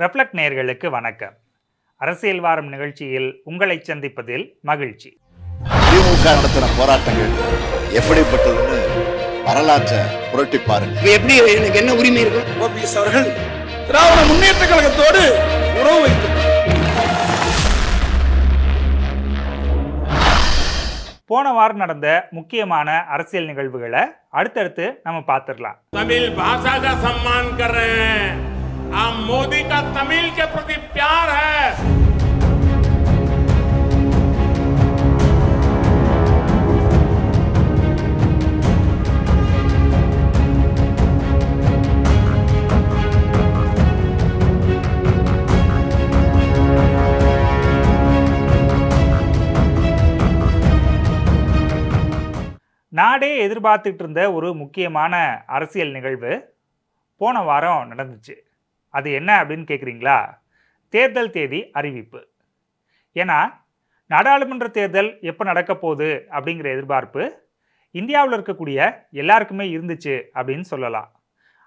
Reflect நேர்களுக்கு வணக்கம். அரசியல் வாரம் நிகழ்ச்சியில் உங்களை சந்திப்பதில் மகிழ்ச்சி. திமுக நடத்தின போராட்டங்கள் எப்படிப்பட்டதுன்னு வரலாற்றை புரட்டி பாருங்க. எப்படி எனக்கு என்ன உரிமை இருக்கு? ஓபிஎஸ் அவர்கள் திராவிட முன்னேற்ற கழகத்தோடு உறவு வைத்து போன வாரம் நடந்த முக்கியமான அரசியல் நிகழ்வுகளை அடுத்தடுத்து நம்ம பார்த்துடலாம். தமிழ் பாசாத சம்மான் கர்றேன். कर रहे हैं आप मोदी का तमिल के प्रति प्यार है நாடே எதிர்பார்த்துட்டு இருந்த ஒரு முக்கியமான அரசியல் நிகழ்வு போன வாரம் நடந்துச்சு அது என்ன அப்படின்னு கேட்குறீங்களா தேர்தல் தேதி அறிவிப்பு. ஏன்னா நாடாளுமன்ற தேர்தல் எப்போ நடக்க போகுது அப்படிங்கிற எதிர்பார்ப்பு இந்தியாவில் இருக்கக்கூடிய எல்லாருக்குமே இருந்துச்சு அப்படின்னு சொல்லலாம்.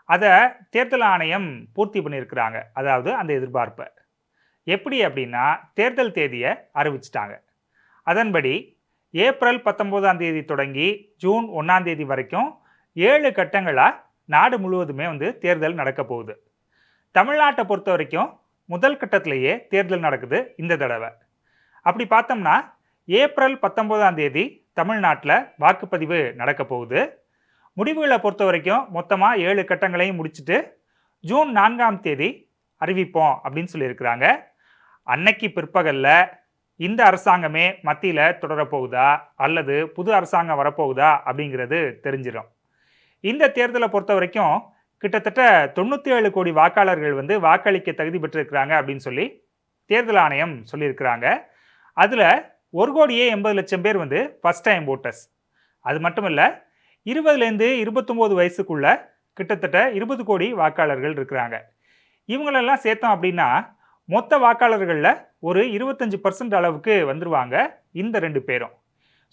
அதை தேர்தல் ஆணையம் பூர்த்தி பண்ணியிருக்கிறாங்க. அதாவது அந்த எதிர்பார்ப்பை. எப்படி அப்படின்னா தேர்தல் தேதியை அறிவிச்சிட்டாங்க. அதன்படி ஏப்ரல் பத்தொம்போதாம் தேதி தொடங்கி ஜூன் ஒன்றாம் தேதி வரைக்கும் ஏழு கட்டங்களாக நாடு முழுவதுமே வந்து தேர்தல் நடக்க போகுது. தமிழ்நாட்டை பொறுத்த வரைக்கும் முதல் கட்டத்திலேயே தேர்தல் நடக்குது இந்த தடவை. அப்படி பார்த்தோம்னா ஏப்ரல் பத்தொம்போதாம் தேதி தமிழ்நாட்டில் வாக்குப்பதிவு நடக்க போகுது. முடிவுகளை பொறுத்த வரைக்கும் மொத்தமாக ஏழு கட்டங்களையும் முடிச்சுட்டு ஜூன் நான்காம் தேதி அறிவிப்போம் அப்படின்னு சொல்லியிருக்கிறாங்க. அன்னைக்கு பிற்பகலில் இந்த அரசாங்கமே மத்தியில் தொடரப்போகுதா அல்லது புது அரசாங்கம் வரப்போகுதா அப்படிங்கிறது தெரிஞ்சிடும். இந்த தேர்தலை பொறுத்த வரைக்கும் கிட்டத்தட்ட தொண்ணூற்றி ஏழு கோடி வாக்காளர்கள் வந்து வாக்களிக்க தகுதி பெற்றிருக்கிறாங்க அப்படின்னு சொல்லி தேர்தல் ஆணையம் சொல்லியிருக்கிறாங்க. அதில் ஒரு கோடியே எண்பது லட்சம் பேர் வந்து ஃபஸ்ட் டைம் ஓட்டர்ஸ் அது மட்டும் இல்லை இருபதுலேருந்து இருபத்தொம்போது வயசுக்குள்ள கிட்டத்தட்ட இருபது கோடி வாக்காளர்கள் இருக்கிறாங்க. இவங்களெல்லாம் சேர்த்தோம் அப்படின்னா மொத்த வாக்காளர்களில் ஒரு இருபத்தஞ்சி பர்சன்ட் அளவுக்கு வந்துருவாங்க இந்த ரெண்டு பேரும்.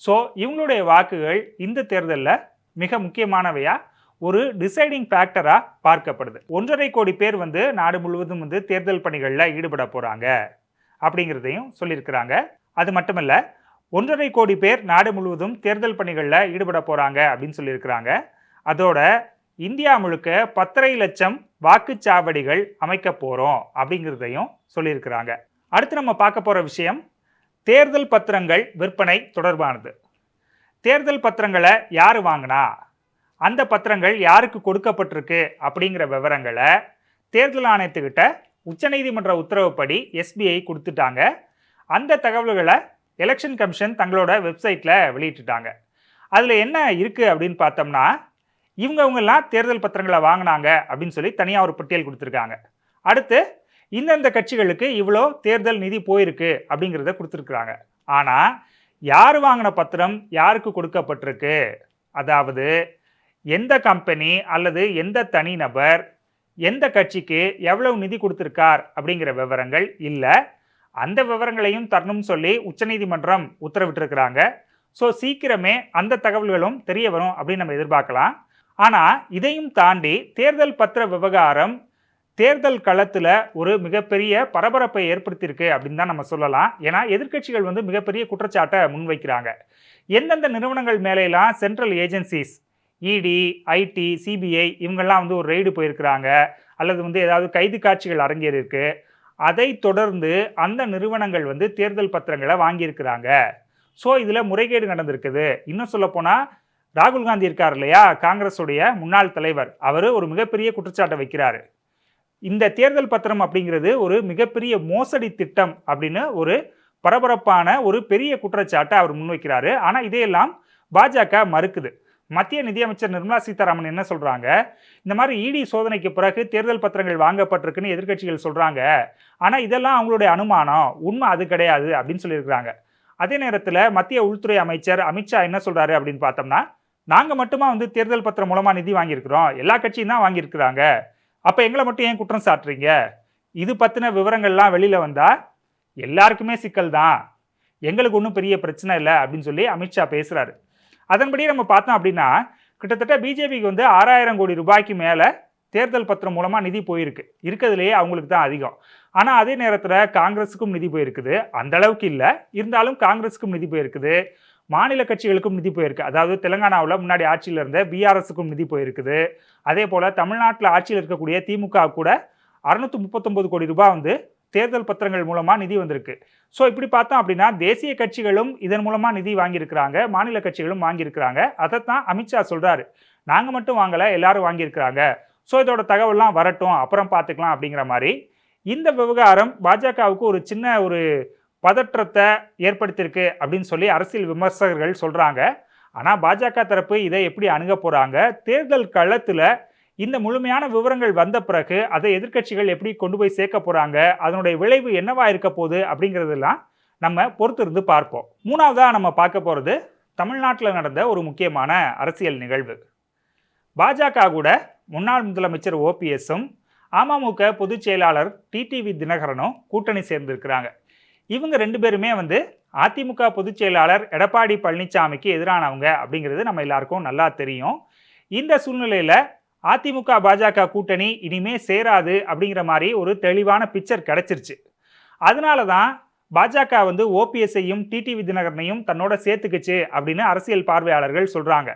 ஸோ இவங்களுடைய வாக்குகள் இந்த தேர்தலில் மிக முக்கியமானவையாக ஒரு டிசைடிங் ஃபேக்டராக பார்க்கப்படுது. ஒன்றரை கோடி பேர் வந்து நாடு முழுவதும் வந்து தேர்தல் பணிகளில் ஈடுபட போகிறாங்க அப்படிங்கிறதையும் சொல்லியிருக்கிறாங்க. அது மட்டுமல்ல ஒன்றரை கோடி பேர் நாடு முழுவதும் தேர்தல் பணிகளில் ஈடுபட போகிறாங்க அப்படின்னு சொல்லியிருக்கிறாங்க. அதோட இந்தியா முழுக்க பத்தரை லட்சம் வாக்குச்சாவடிகள் அமைக்க போகிறோம் அப்படிங்கிறதையும் சொல்லியிருக்கிறாங்க. அடுத்து நம்ம பார்க்க போகிற விஷயம் தேர்தல் பத்திரங்கள் விற்பனை தொடர்பானது. தேர்தல் பத்திரங்களை யார் வாங்கினா? அந்த பத்திரங்கள் யாருக்கு கொடுக்கப்பட்டிருக்கு அப்படிங்கிற விவரங்களை தேர்தல் ஆணையத்துக்கிட்ட உச்சநீதிமன்ற உத்தரவுப்படி எஸ்பிஐ கொடுத்துட்டாங்க. அந்த தகவல்களை எலெக்ஷன் கமிஷன் தங்களோட வெப்சைட்டில் வெளியிட்டுட்டாங்க. அதில் என்ன இருக்குது அப்படின்னு பார்த்தோம்னா இவங்கவுங்கெல்லாம் தேர்தல் பத்திரங்களை வாங்கினாங்க அப்படின்னு சொல்லி தனியாக ஒரு பட்டியல் கொடுத்துருக்காங்க. அடுத்து இந்தந்த கட்சிகளுக்கு இவ்வளோ தேர்தல் நிதி போயிருக்கு அப்படிங்கிறத கொடுத்துருக்குறாங்க. ஆனால் யார் வாங்கின பத்திரம் யாருக்கு கொடுக்கப்பட்டிருக்கு? அதாவது எந்த கம்பெனி அல்லது எந்த தனிநபர் எந்த கட்சிக்கு எவ்வளவு நிதி கொடுத்துருக்கார் அப்படிங்கிற விவரங்கள் இல்லை. அந்த விவரங்களையும் தரணும்னு சொல்லி உச்சநீதிமன்றம் உத்தரவிட்டிருக்கிறாங்க. ஸோ சீக்கிரமே அந்த தகவல்களும் தெரிய வரும் அப்படின்னு நம்ம எதிர்பார்க்கலாம். ஆனால் இதையும் தாண்டி தேர்தல் பத்திர விவகாரம் தேர்தல் களத்தில் ஒரு மிகப்பெரிய பரபரப்பை ஏற்படுத்தியிருக்கு அப்படின்னு தான் நம்ம சொல்லலாம். ஏன்னா எதிர்க்கட்சிகள் வந்து மிகப்பெரிய குற்றச்சாட்டை முன்வைக்கிறாங்க. எந்தெந்த நிறுவனங்கள் மேலையெல்லாம் central agencies ED IT CBI இவங்கெல்லாம் வந்து ஒரு ரெய்டு போயிருக்கிறாங்க. அல்லது வந்து ஏதாவது கைது காட்சிகள் அரங்கேறியிருக்கு. அதை தொடர்ந்து அந்த நிறுவனங்கள் வந்து தேர்தல் பத்திரங்களை வாங்கியிருக்கிறாங்க. ஸோ இதில் முறைகேடு நடந்திருக்குது. இன்னும் சொல்லப்போனால் ராகுல் காந்தி இருக்கார் இல்லையா? காங்கிரஸுடைய முன்னாள் தலைவர். அவர் ஒரு மிகப்பெரிய குற்றச்சாட்டை வைக்கிறாரு. இந்த தேர்தல் பத்திரம் அப்படிங்கிறது ஒரு மிகப்பெரிய மோசடி திட்டம் அப்படின்னு ஒரு பரபரப்பான ஒரு பெரிய குற்றச்சாட்டை அவர் முன்வைக்கிறாரு. ஆனால் இதையெல்லாம் பாஜக மறுக்குது. மத்திய நிதியமைச்சர் நிர்மலா சீதாராமன் என்ன சொல்கிறாங்க இந்த மாதிரி இடி சோதனைக்கு பிறகு தேர்தல் பத்திரங்கள் வாங்கப்பட்டிருக்குன்னு எதிர்க்கட்சிகள் சொல்கிறாங்க ஆனால் இதெல்லாம் அவங்களுடைய அனுமானம். உண்மை அது கிடையாது அப்படின்னு சொல்லியிருக்கிறாங்க. அதே நேரத்தில் மத்திய உள்துறை அமைச்சர் அமித்ஷா என்ன சொல்கிறாரு அப்படின்னு பார்த்தோம்னா நாங்கள் மட்டுமா வந்து தேர்தல் பத்திரம் மூலமாக நிதி வாங்கியிருக்கிறோம். எல்லா கட்சியும் தான் வாங்கியிருக்கிறாங்க. அப்போ எங்களை மட்டும் ஏன் குற்றம் சாட்டுறீங்க? இது பற்றின விவரங்கள்லாம் வெளியில் வந்தால் எல்லாருக்குமே சிக்கல் தான். எங்களுக்கு ஒன்றும் பெரிய பிரச்சனை இல்லை அப்படின்னு சொல்லி அமித்ஷா பேசுகிறாரு அதன்படி நம்ம பார்த்தோம் அப்படின்னா கிட்டத்தட்ட பிஜேபிக்கு வந்து ஆறாயிரம் கோடி ரூபாய்க்கு மேலே தேர்தல் பத்திரம் மூலமாக நிதி போயிருக்கு. இருக்கிறதுலையே அவங்களுக்கு தான் அதிகம். ஆனால் அதே நேரத்தில் காங்கிரஸுக்கும் நிதி போயிருக்குது. அந்த அளவுக்கு இல்லை. இருந்தாலும் காங்கிரஸுக்கும் நிதி போயிருக்குது. மாநில கட்சிகளுக்கும் நிதி போயிருக்கு. அதாவது தெலுங்கானாவில் முன்னாடி ஆட்சியில் இருந்த பிஆர்எஸுக்கும் நிதி போயிருக்குது. அதே போல் தமிழ்நாட்டில் ஆட்சியில் இருக்கக்கூடிய திமுக கூட அறுநூத்தி முப்பத்தொம்பது கோடி ரூபாய் வந்து தேர்தல் பத்திரங்கள் மூலமாக நிதி வந்திருக்கு. ஸோ இப்படி பார்த்தோம் அப்படின்னா தேசிய கட்சிகளும் இதன் மூலமாக நிதி வாங்கியிருக்கிறாங்க மாநில கட்சிகளும் வாங்கியிருக்கிறாங்க. அதைத்தான் அமித்ஷா சொல்கிறாரு நாங்கள் மட்டும் வாங்கலை எல்லாரும் வாங்கியிருக்கிறாங்க. ஸோ இதோட தகவல்லாம் வரட்டும் அப்புறம் பார்த்துக்கலாம் அப்படிங்கிற மாதிரி. இந்த விவகாரம் பாஜகவுக்கு ஒரு சின்ன ஒரு பதற்றத்தை ஏற்படுத்தியிருக்கு அப்படின்னு சொல்லி அரசியல் விமர்சகர்கள் சொல்கிறாங்க ஆனால் பாஜக தரப்பு இதை எப்படி அணுக போகிறாங்க தேர்தல் களத்தில் இந்த முழுமையான விவரங்கள் வந்த பிறகு அதை எதிர்க்கட்சிகள் எப்படி கொண்டு போய் சேர்க்க போகிறாங்க அதனுடைய விளைவு என்னவா இருக்க போகுது அப்படிங்கிறதெல்லாம் நம்ம பொறுத்திருந்து பார்ப்போம். மூணாவதாக நம்ம பார்க்க போகிறது தமிழ்நாட்டில் நடந்த ஒரு முக்கியமான அரசியல் நிகழ்வு. பாஜக கூட முன்னாள் முதலமைச்சர் ஓபிஎஸும் அமமுக பொதுச் செயலாளர் டிடிவி தினகரனும் கூட்டணி சேர்ந்திருக்கிறாங்க. இவங்க ரெண்டு பேருமே வந்து அதிமுக பொதுச் செயலாளர் எடப்பாடி பழனிசாமிக்கு எதிரானவங்க அப்படிங்கிறது நம்ம எல்லாருக்கும் நல்லா தெரியும். இந்த சூழ்நிலையில் அதிமுக பாஜக கூட்டணி இனிமே சேராது அப்படிங்கிற மாதிரி ஒரு தெளிவான பிக்சர் கிடச்சிருச்சு. அதனால தான் பாஜக வந்து ஓபிஎஸ்ஐயும் டிடிவி தினகரனையும் தன்னோட சேர்த்துக்குச்சு அப்படின்னு அரசியல் பார்வையாளர்கள் சொல்கிறாங்க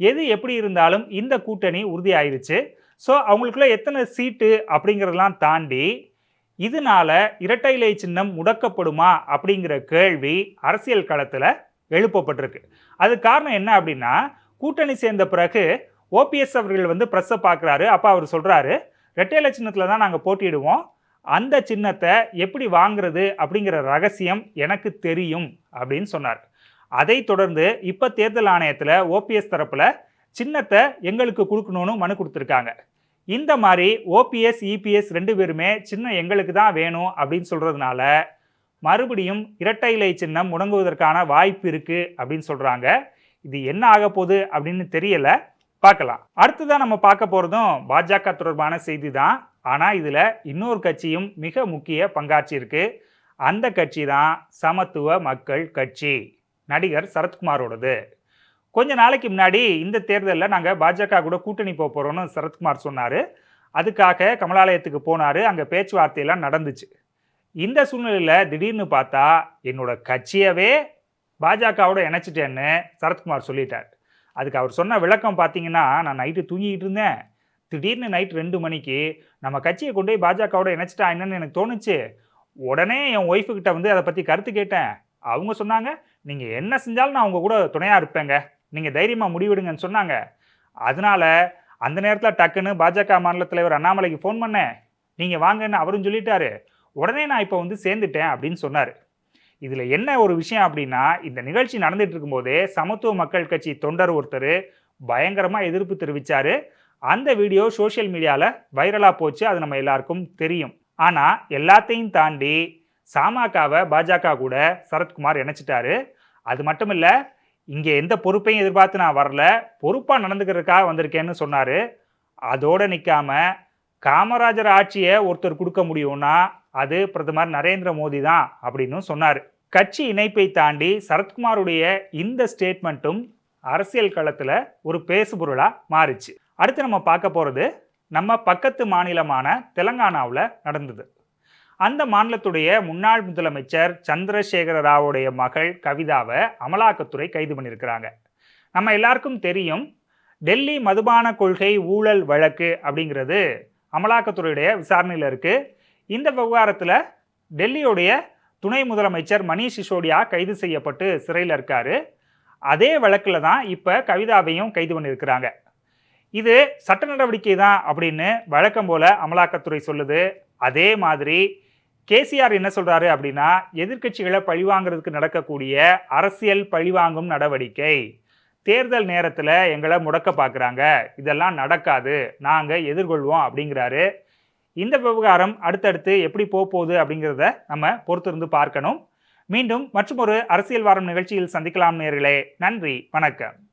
எது எப்படி இருந்தாலும் இந்த கூட்டணி உறுதியாயிருச்சு. ஸோ அவங்களுக்குள்ள எத்தனை சீட்டு அப்படிங்கிறதெல்லாம் தாண்டி இதனால இரட்டை இலை சின்னம் முடக்கப்படுமா அப்படிங்கிற கேள்வி அரசியல் களத்தில் எழுப்பப்பட்டிருக்கு. அது காரணம் என்ன அப்படின்னா கூட்டணி சேர்ந்த பிறகு ஓபிஎஸ் அவர்கள் வந்து ப்ரெஸ்ஸை பார்க்குறாரு அப்போ அவர் சொல்கிறாரு ரெட்டையில சின்னத்தில் தான் நாங்கள் போட்டியிடுவோம். அந்த சின்னத்தை எப்படி வாங்குறது? அப்படிங்கிற ரகசியம் எனக்கு தெரியும் அப்படின்னு சொன்னார். அதை தொடர்ந்து இப்போ தேர்தல் ஆணையத்தில் ஓபிஎஸ் தரப்பில் சின்னத்தை எங்களுக்கு கொடுக்கணும்னு மனு கொடுத்துருக்காங்க. இந்த மாதிரி ஓபிஎஸ் இபிஎஸ் ரெண்டு பேருமே சின்னம் எங்களுக்கு தான் வேணும் அப்படின்னு சொல்கிறதுனால மறுபடியும் இரட்டை இலை சின்னம் முடங்குவதற்கான வாய்ப்பு இருக்குது அப்படின்னு சொல்கிறாங்க இது என்ன ஆக போகுது அப்படின்னு தெரியலை. பார்க்கலாம். அடுத்ததான் நம்ம பார்க்க போகிறதும் பாஜக தொடர்பான செய்தி தான் ஆனால் இதில் இன்னொரு கட்சியும் மிக முக்கிய பங்காற்றியிருக்கு அந்த கட்சி தான் சமத்துவ மக்கள் கட்சி. நடிகர் சரத்குமாரோடது. கொஞ்ச நாளைக்கு முன்னாடி இந்த தேர்தலில் நாங்கள் பாஜக கூட கூட்டணி போக போகிறோம்னு சரத்குமார் சொன்னார். அதுக்காக கமலாலயத்துக்கு போனார். அங்கே பேச்சுவார்த்தையெல்லாம் நடந்துச்சு. இந்த சூழ்நிலையில் திடீர்னு பார்த்தா என்னோட கட்சியவே பாஜகவோட இணைச்சிட்டேன்னு சரத்குமார் சொல்லிட்டார். அதுக்கு அவர் சொன்ன விளக்கம் பார்த்தீங்கன்னா நான் நைட்டு தூங்கிக்கிட்டு இருந்தேன். திடீர்னு நைட் ரெண்டு மணிக்கு நம்ம கட்சியை கொண்டு போய் பாஜகவோட இணைச்சிட்டா என்னன்னு எனக்கு தோணுச்சு. உடனே என் ஒய்ஃபுக்கிட்ட வந்து அதை பற்றி கருத்து கேட்டேன். அவங்க சொன்னாங்க நீங்கள் என்ன செஞ்சாலும் நான் உங்கள் கூட துணையாக இருப்பேங்க. நீங்கள் தைரியமாக முடிவெடுங்கன்னு சொன்னாங்க. அதனால அந்த நேரத்தில் டக்குன்னு பாஜக மாநில தலைவர் அண்ணாமலைக்கு ஃபோன் பண்ணேன். நீங்கள் வாங்கன்னு அவரும் சொல்லிட்டாரு. உடனே நான் இப்போ வந்து சேர்ந்துட்டேன் அப்படின்னு சொன்னார். இதில் என்ன ஒரு விஷயம் அப்படின்னா இந்த நிகழ்ச்சி நடந்துட்டு இருக்கும்போதே சமத்துவ மக்கள் கட்சி தொண்டர் ஒருத்தர் பயங்கரமாக எதிர்ப்பு தெரிவித்தார் அந்த வீடியோ சோஷியல் மீடியாவில் வைரலாக போச்சு அது நம்ம எல்லாருக்கும் தெரியும். ஆனால் எல்லாத்தையும் தாண்டி சாமாக்காவை பாஜக கூட சரத்குமார் இணைச்சிட்டாரு. அது மட்டும் இல்லை இங்கே எந்த பொறுப்பையும் எதிர்பார்த்து நான் வரல பொறுப்பாக நடந்துக்கிறதுக்காக வந்திருக்கேன்னு சொன்னார். அதோடு நிற்காம காமராஜர் ஆட்சியை ஒருத்தர் கொடுக்க முடியும்னா அது பிரதமர் நரேந்திர மோடி தான் அப்படின்னு சொன்னார். கட்சி இணைப்பை தாண்டி சரத்குமாருடைய இந்த ஸ்டேட்மெண்ட்டும் அரசியல் களத்தில் ஒரு பேசுபொருளாக மாறிச்சு. அடுத்து நம்ம பார்க்க போகிறது நம்ம பக்கத்து மாநிலமான தெலங்கானாவில் நடந்தது. அந்த மாநிலத்துடைய முன்னாள் முதலமைச்சர் சந்திரசேகர ராவுடைய மகள் கவிதாவை அமலாக்கத்துறை கைது பண்ணியிருக்கிறாங்க. நம்ம எல்லாருக்கும் தெரியும் டெல்லி மதுபான கொள்கை ஊழல் வழக்கு அப்படிங்கிறது அமலாக்கத்துறையுடைய விசாரணையில் இருக்குது இந்த விவகாரத்தில் டெல்லியுடைய துணை முதலமைச்சர் மணீஷ் சிசோடியா கைது செய்யப்பட்டு சிறையில் இருக்கார். அதே வழக்கில் தான் இப்போ கவிதாவையும் கைது பண்ணியிருக்கிறாங்க. இது சட்ட நடவடிக்கை தான் அப்படின்னு வழக்கம் போல் அமலாக்கத்துறை சொல்லுது. அதே மாதிரி கேசிஆர் என்ன சொல்கிறாரு அப்படின்னா எதிர்க்கட்சிகளை பழிவாங்கிறதுக்கு நடக்கக்கூடிய அரசியல் பழிவாங்கும் நடவடிக்கை. தேர்தல் நேரத்தில் எங்களை முடக்க பார்க்குறாங்க இதெல்லாம் நடக்காது. நாங்கள் எதிர்கொள்வோம் அப்படிங்கிறாரு. இந்த விவகாரம் அடுத்தடுத்து எப்படி போக போகுது அப்படிங்கிறத நம்ம பொறுத்திருந்து பார்க்கணும். மீண்டும் மற்றும் ஒரு அரசியல் வாரம் நிகழ்ச்சியில் சந்திக்கலாம் நேர்களே. நன்றி. வணக்கம்.